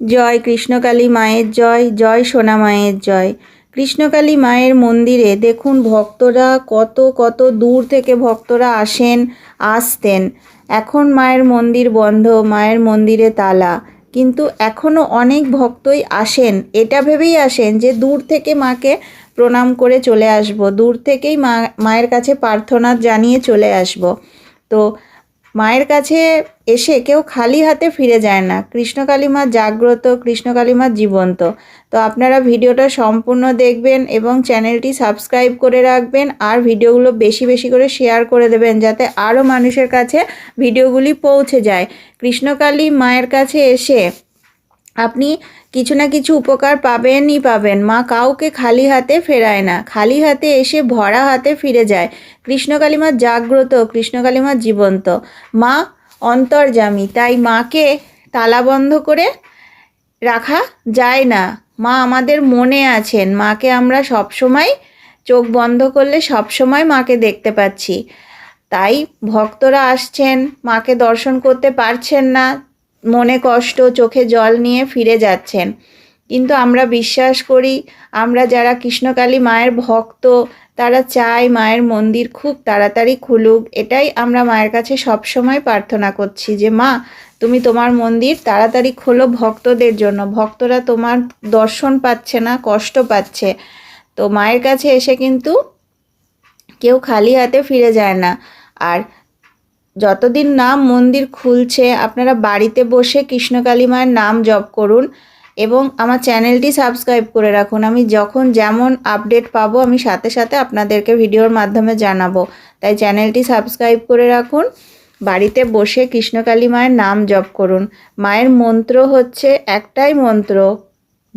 জয় কৃষ্ণকালী মায়ের জয় জয় সোনা মায়ের জয়। কৃষ্ণকালী মায়ের মন্দিরে দেখুন ভক্তরা কত কত দূর থেকে ভক্তরা আসেন, আসতেন। এখন মায়ের মন্দির বন্ধ, মায়ের মন্দিরে তালা। কিন্তু এখনও অনেক ভক্তই আসেন। এটা ভেবেই আসেন যে দূর থেকে মাকে প্রণাম করে চলে আসব, দূর থেকেই মা, মায়ের কাছে প্রার্থনা জানিয়ে চলে আসব। তো মায়ের কাছে এসে কেউ খালি হাতে ফিরে যায় না। কৃষ্ণকালী মা জাগ্রত কৃষ্ণকালী মা জীবন্ত। তো আপনারা ভিডিওটা সম্পূর্ণ দেখবেন এবং চ্যানেলটি সাবস্ক্রাইব করে রাখবেন আর ভিডিওগুলো বেশি বেশি করে শেয়ার করে দেবেন যাতে আরও মানুষের কাছে ভিডিওগুলি পৌঁছে যায়। কৃষ্ণকালী মায়ের কাছে এসে আপনি কিছু না কিছু উপকার পাবেনই পাবেন। মা কাউকে খালি হাতে ফেরায় না। খালি হাতে এসে ভরা হাতে ফিরে যায়। কৃষ্ণকালী মা জাগ্রত কৃষ্ণকালী মা জীবন্ত। মা অন্তর্জামী তাই মাকে তালা বন্ধ করে রাখা যায় না। মা আমাদের মনে আছেন। মাকে আমরা সবসময় চোখ বন্ধ করলে সবসময় মাকে দেখতে পাচ্ছি। তাই ভক্তরা আসছেন, মাকে দর্শন করতে পারছেন না। মনে কষ্ট, চোখে জল নিয়ে ফিরে যাচ্ছেন। কিন্তু আমরা বিশ্বাস করি, আমরা যারা কৃষ্ণকালী মায়ের ভক্ত, তারা চাই মায়ের মন্দির খুব তাড়াতাড়ি খুলুক। এটাই আমরা মায়ের কাছে সবসময় প্রার্থনা করছি যে, মা, তুমি তোমার মন্দির তাড়াতাড়ি খোলো ভক্তদের জন্য। ভক্তরা তোমার দর্শন পাচ্ছে না, কষ্ট পাচ্ছে। তো মায়ের কাছে এসে কিন্তু কেউ খালি হাতে ফিরে যায় না। আর যতদিন না মন্দির খুলছে, আপনারা বাড়িতে বসে কৃষ্ণকালী মায়ের নাম জপ করুন এবং আমার চ্যানেলটি সাবস্ক্রাইব করে রাখুন। আমি যখন যেমন আপডেট পাবো, আমি সাথে সাথে আপনাদেরকে ভিডিওর মাধ্যমে জানাব। তাই চ্যানেলটি সাবস্ক্রাইব করে রাখুন, বাড়িতে বসে কৃষ্ণকালী মায়ের নাম জপ করুন। মায়ের মন্ত্র হচ্ছে একটাই মন্ত্র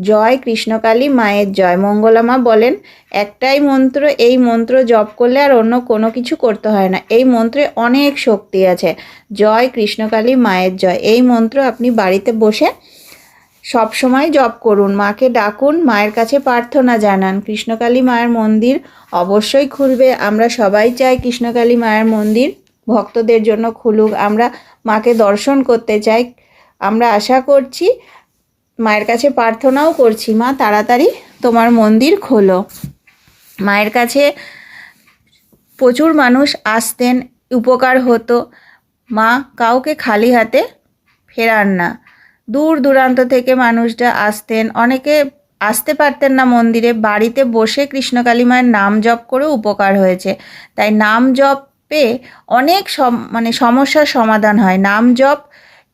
জয় কৃষ্ণকালী মায়ের জয়। মঙ্গলামা বলেন, একটাই মন্ত্র, এই মন্ত্র জপ করলে আর অন্য কোনো কিছু করতে হয় না। এই মন্ত্রে অনেক শক্তি আছে। জয় কৃষ্ণকালী মায়ের জয়। এই মন্ত্র আপনি বাড়িতে বসে সব সময় জপ করুন। মাকে ডাকুন, মায়ের কাছে প্রার্থনা জানান কৃষ্ণকালী মায়ের মন্দির অবশ্যই খুলবে। আমরা সবাই চাই কৃষ্ণকালী মায়ের মন্দির ভক্তদের জন্য খুলুক। আমরা মাকে দর্শন করতে চাই। আমরা আশা করছি মায়ের কাছে প্রার্থনাও করছি, মা, তাড়াতাড়ি তোমার মন্দির খোলো। মায়ের কাছে প্রচুর মানুষ আসতেন, উপকার হতো। মা কাউকে খালি হাতে ফেরান না। দূর দূরান্ত থেকে মানুষরা আসতেন। অনেকে আসতে পারতেন না মন্দিরে। বাড়িতে বসে কৃষ্ণকালী মায়ের নাম জপ করে উপকার হয়েছে। তাই নাম জপে অনেক সম মানে সমস্যার সমাধান হয়। নাম জপ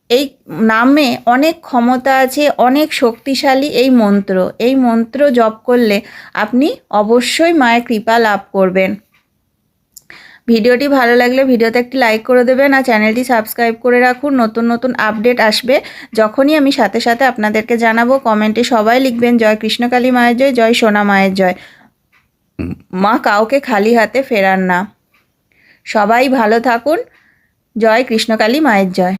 এই নামে অনেক ক্ষমতা আছে, অনেক শক্তিশালী এই মন্ত্র। এই মন্ত্র জপ করলে আপনি অবশ্যই মায়ের কৃপা লাভ করবেন। ভিডিওটি ভালো লাগলে ভিডিওতে একটি লাইক করে দেবেন আর চ্যানেলটি সাবস্ক্রাইব করে রাখুন। নতুন নতুন আপডেট আসবে যখনই আমি সাথে সাথে আপনাদেরকে জানাব। কমেন্টে সবাই লিখবেন, জয় কৃষ্ণকালী মায়ের জয় জয় সোনা মায়ের জয়। মা কাউকে খালি হাতে ফেরান না। সবাই ভালো থাকুন। জয় কৃষ্ণকালী মায়ের জয়।